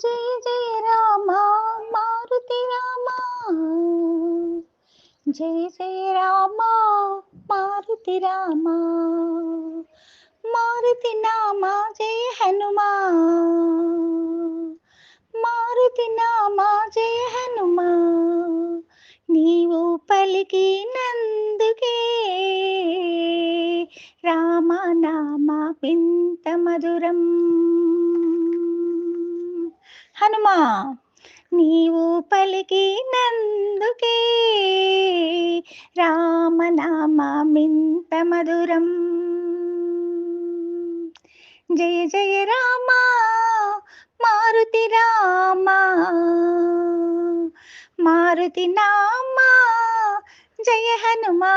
జయ జయ రామ మారుతి రామ. జయ జయ రామ మారుతి రామ. మారుతి నామ జయ హనుమా. మారుతి నామ జయ హనుమా. నీవు పలికి నందుకే రామ నామ పింత మధురం. హనుమా నీవు పలికి నందుకే రామనామ మధురం. జయ జయ రామ మారుతి రామ మారుతి నామ జయ హనుమా.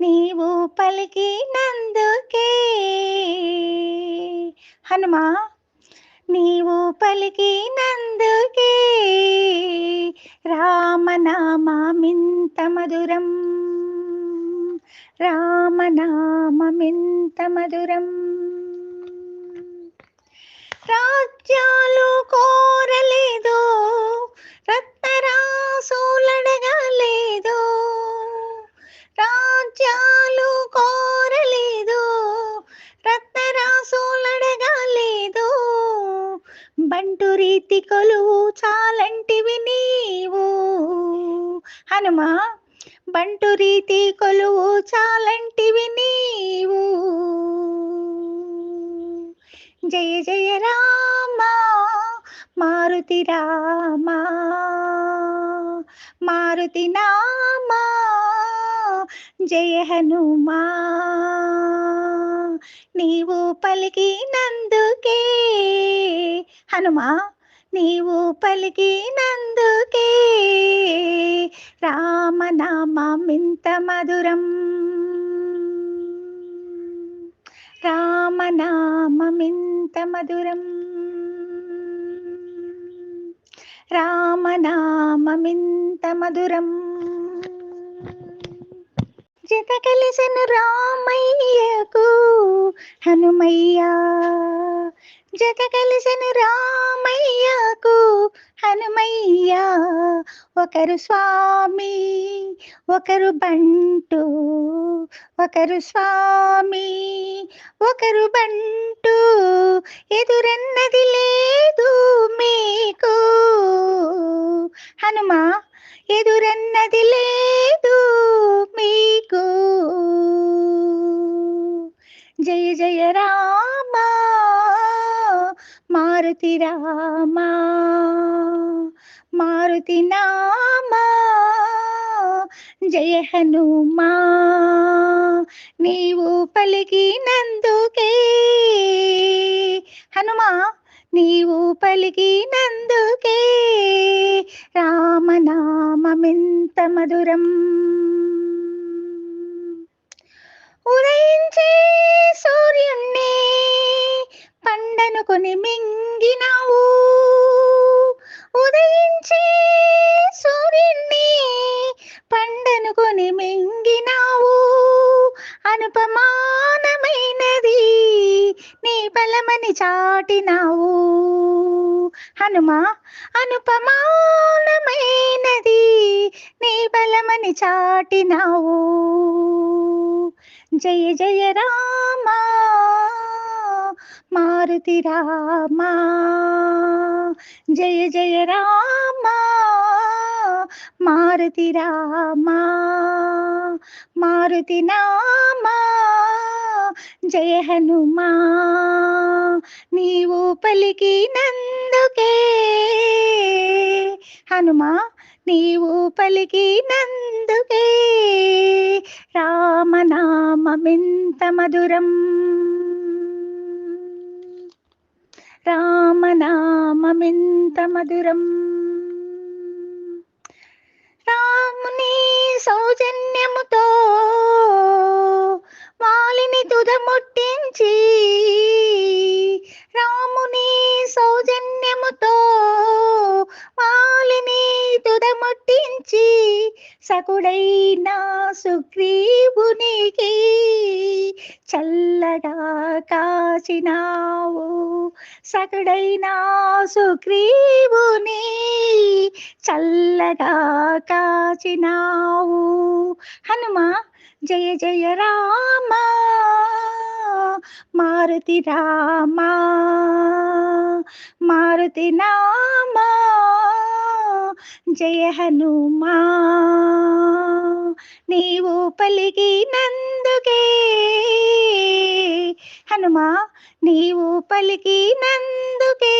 నీవు పలికి నందుకే హనుమా. నీవు పలికి నందుకే రామనామ మింత మధురం రామనామ మింత మధురం రాజ్యాలు కోరలేదు రత్నరాసులడగలేదు బంటు కొలువు చాలంటివి నీవు. హనుమా బంటు రీతి కొలువు చాలంటివి నీవు. జయ జయ రామ మారుతి రామ మారుతి నామ జయ హనుమా. నీవు పలికి నందుకే హనుమా నీవు పలికినందుకే నందుకే రామనామింత మధురం. రామనామింత మధురం. రామనామింత మధురం. జత కలిసను రామయ్యకు హనుమయ్య. జత కలిసను రామయ్యకు హనుమయ్య. ఒకరు స్వామి ఒకరు బంటు ఒకరు స్వామి ఒకరు బంటు. ఎదురన్నది లేదు మీకు. హనుమా ఎదురన్నది లేదు మీకు. జయ జయ రామా మారుతి రామా మారుతి నామా జయ హనుమా. నీవు పలికినందుకే హనుమా నీవు పలికి నందుకే రామనామమింత మధురం. ఉదయించే సూర్యుణ్ణి పండనుకొని మింగినావు. ఉదయించే సూర్యుణ్ణి పండనుకొని మింగినావు. అనుపమానమైనది నీ బలమని చాటినావు. హనుమా అనుపమానమైనది నీ బలమని చాటినావు. జయ జయ రామా మారుతి రామా. జయ జయ రామా మారుతి రామా. మారుతి నామా జయ హనుమా నీవు పలికి నందుకే హనుమా నీవు పలికి నందుకే రామనామమింత మధురం. రామనామమింత మధురం. రాముని సౌజన్యముతో వాలిని తుదముట్టించి రాముని సౌజన్యముతో వాలిని తుదముట్టించి సకుడైన సుగ్రీవునికి చల్లగా కాచినావు. సకుడైన సుగ్రీవుని చల్లగా కాచినావు. హనుమా జయ జయ రామ మారుతి రామ మారుతి నామ జయ హనుమా. నీవు పలికినందుకే హనుమా నీవు పలికినందుకే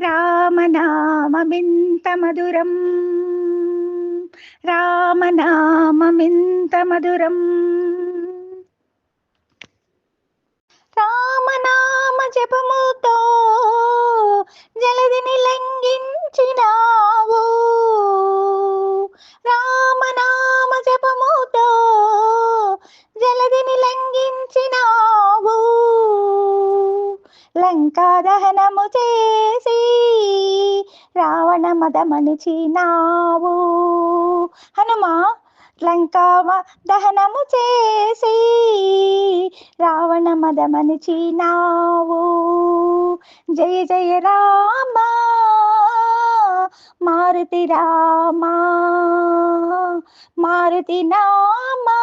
రామనామమింత మధురం. రామనామమింత మధురం. రామనామ జపముతో రావణ హనుమా లంకా దహనము చేసి రావణ మదమణిచినావు జయ జయ రామ మారుతి రామా మారుతి నామా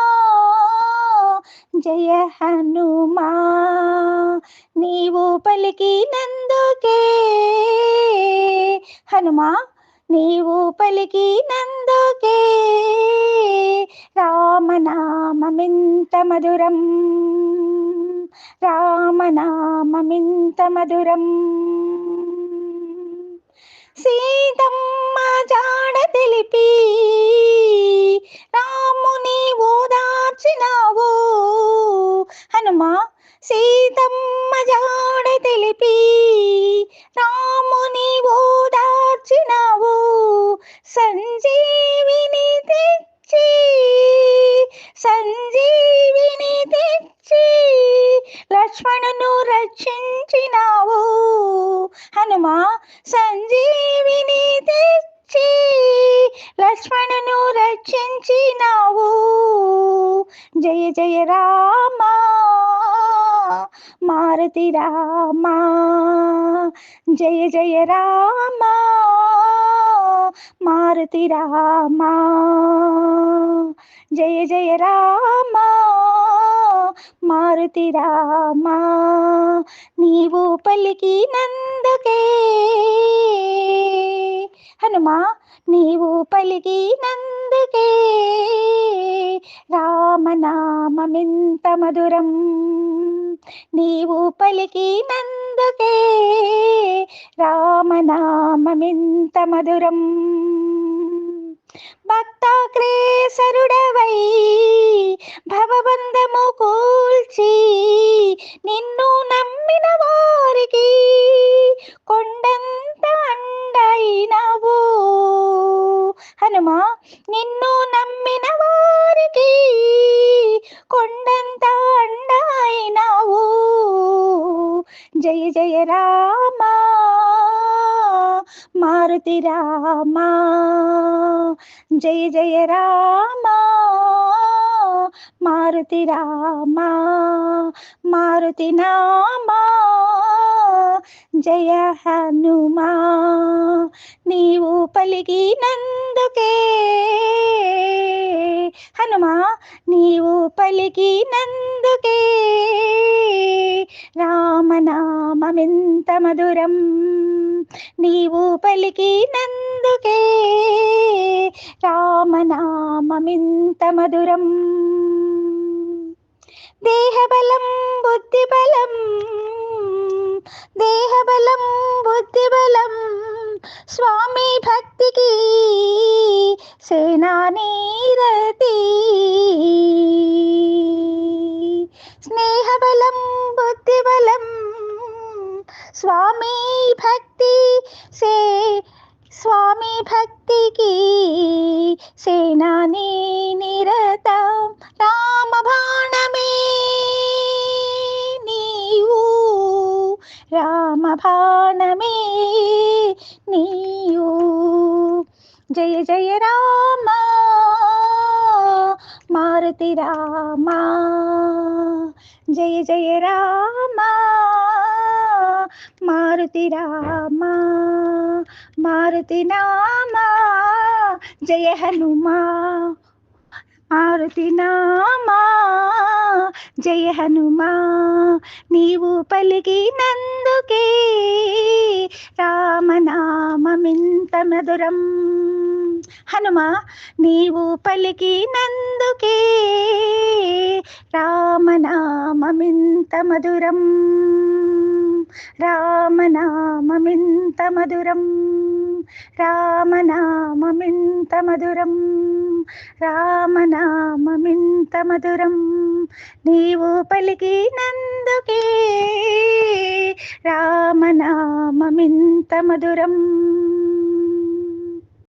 జయ హనుమా. నీవు పలికినందుకే హనుమా నీవు పలికి నందుకే రామనామమింత మధురం రామనామమింత మధురం. సీతమ్మ జాడ తెలిపి మారుతి రామా జయ జయ రామా మారుతి రామా జయ జయ రామా మారుతి రామా. నీవు పలికి నందుకే హనుమా నీవు పలికి నందుకే రామనామమింత మధురం. నీవు పలికినందుకే రామనామమింత మధురం. భక్తాగ్రేసరుడవై జయ జయ రామా మారుతి రామా జయ జయ రామా మారుతి రామా మారుతి నామా జయ హనుమా. నీవు పలికినందుకే హనుమా నీవు పలికినందుకే రామనామెంత మధురం. నీవు పలికినందుకే రామనామెంత మధురం. దేహబలం బుద్ధిబలం దేహబలం బుద్ధిబలం. స్వామి భక్తికి సేనానీరతి స్నేహబలం బుద్ధిబలం స్వామి భక్తి సే స్వామి భక్తికి సేనాని నిరతం రామ బాణమే నీవు రామ బాణమే నీవు జయ జయ రామ మారుతి రామ జయ జయ రామా మారుతి రామా మారుతి నామా జయ హనుమా మారుతి నామా జయ హనుమా నీవు పలికినందుకే రామనామమింత మధురం. హనుమా నీవు పలికినందుకే రామనామమింత మధురం. రామనామమింత మధురం. రామనామమింత మధురం. రామనామమింత మధురం. నీవు పలికినందుకే రామనామమింత మధురం.